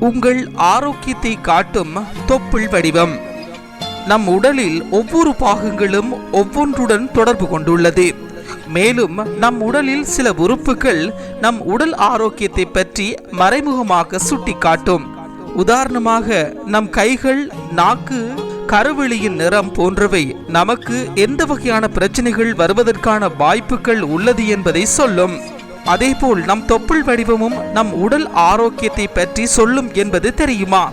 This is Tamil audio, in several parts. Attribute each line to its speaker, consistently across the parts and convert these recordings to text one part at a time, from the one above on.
Speaker 1: உங்கள் ஆரோக்கியத்தை காட்டும் தொப்புள் வடிவம். நம் உடலில் ஒவ்வொரு பாகங்களும் ஒவ்வொன்றுடன் தொடர்பு கொண்டுள்ளது. மேலும் நம் உடலில் சில உறுப்புகள் நம் உடல் ஆரோக்கியத்தை பற்றி மறைமுகமாக சுட்டிக்காட்டும். உதாரணமாக நம் கைகள் நாக்கு கருவெளியின் நிறம் போன்றவை நமக்கு எந்த வகையான பிரச்சனைகள் வருவதற்கான வாய்ப்புகள் உள்ளது என்பதை சொல்லும். அதேபோல் நம் தொப்புள் வடிவமும் நம் உடல் ஆரோக்கியத்தை பற்றி சொல்லும் என்பது தெரியுமா?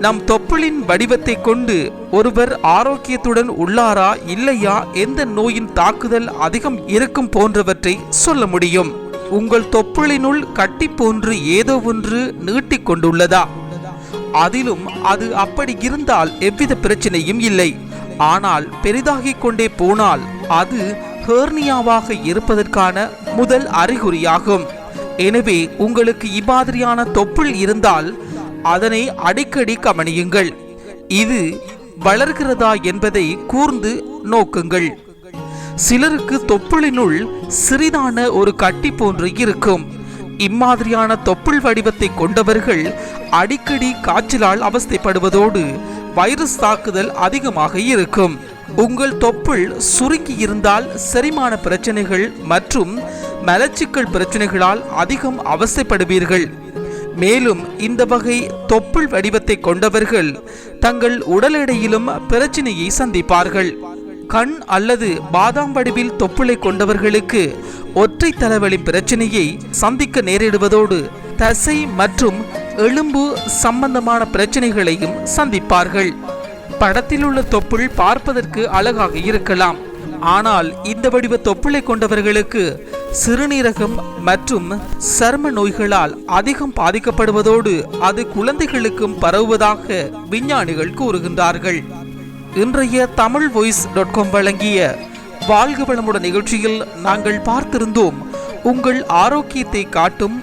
Speaker 1: நம் தொப்புளின் வடிவத்தை கொண்டு ஒருவர் ஆரோக்கியத்துடன் உள்ளாரா இல்லையா எந்த நோயின் தாக்குதல் அதிகம் இருக்கும் போன்றவற்றை சொல்ல முடியும். உங்கள் தொப்புளினுள் கட்டி போன்று ஏதோ ஒன்று நீட்டிக் கொண்டுள்ளதா? அதிலும் அது அப்படி இருந்தால் எவ்வித பிரச்சனையும் இல்லை. ஆனால் பெரிதாகிக் கொண்டே போனால் அது ஹேர்னியாவாக இருப்பதற்கான முதல் அறிகுறியாகும். எனவே உங்களுக்கு இம்மாதிரியான தொப்புள் இருந்தால் அதனை அடிக்கடி கவனியுங்கள். இது வளர்கிறதா என்பதை கூர்ந்து நோக்குங்கள். சிலருக்கு தொப்புளினுள் சிறிதான ஒரு கட்டி போன்று இருக்கும். இம்மாதிரியான தொப்புள் வடிவத்தை கொண்டவர்கள் அடிக்கடி காய்ச்சலால் அவஸ்தைப்படுவதோடு வைரஸ் தாக்குதல் அதிகமாக இருக்கும். உங்கள் தொப்புள் சுருங்கி இருந்தால் செரிமான பிரச்சனைகள் மற்றும் மலச்சிக்கல் பிரச்சனைகளால் அதிகம் அவசியப்படுவீர்கள் மேலும் இந்த வகை தொப்புள் வடிவத்தை கொண்டவர்கள் தங்கள் உடல் எடையிலும் பிரச்சனையை சந்திப்பார்கள். கண் அல்லது பாதாம் வடிவில் தொப்புளை கொண்டவர்களுக்கு ஒற்றை தலைவலி பிரச்சனையை சந்திக்க நேரிடுவதோடு தசை மற்றும் எலும்பு சம்பந்தமான பிரச்சனைகளையும் சந்திப்பார்கள். படத்தில் உள்ள தொப்புள் பார்ப்பதற்கு அழகாக இருக்கலாம். ஆனால் இந்த வடிவ தொப்புளை கொண்டவர்களுக்கு சிறுநீரகம் மற்றும் சர்ம நோய்களால் அதிகம் பாதிக்கப்படுவதோடு அது குழந்தைகளுக்கும் பரவுவதாக விஞ்ஞானிகள் கூறுகின்றார்கள். இன்றைய தமிழ் வாய்ஸ் டாட் காம் வழங்கிய வாழ்க வளமுடன் நிகழ்ச்சியில் நாங்கள் பார்த்திருந்தோம். உங்கள் ஆரோக்கியத்தை காட்டும்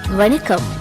Speaker 2: வணக்கம்.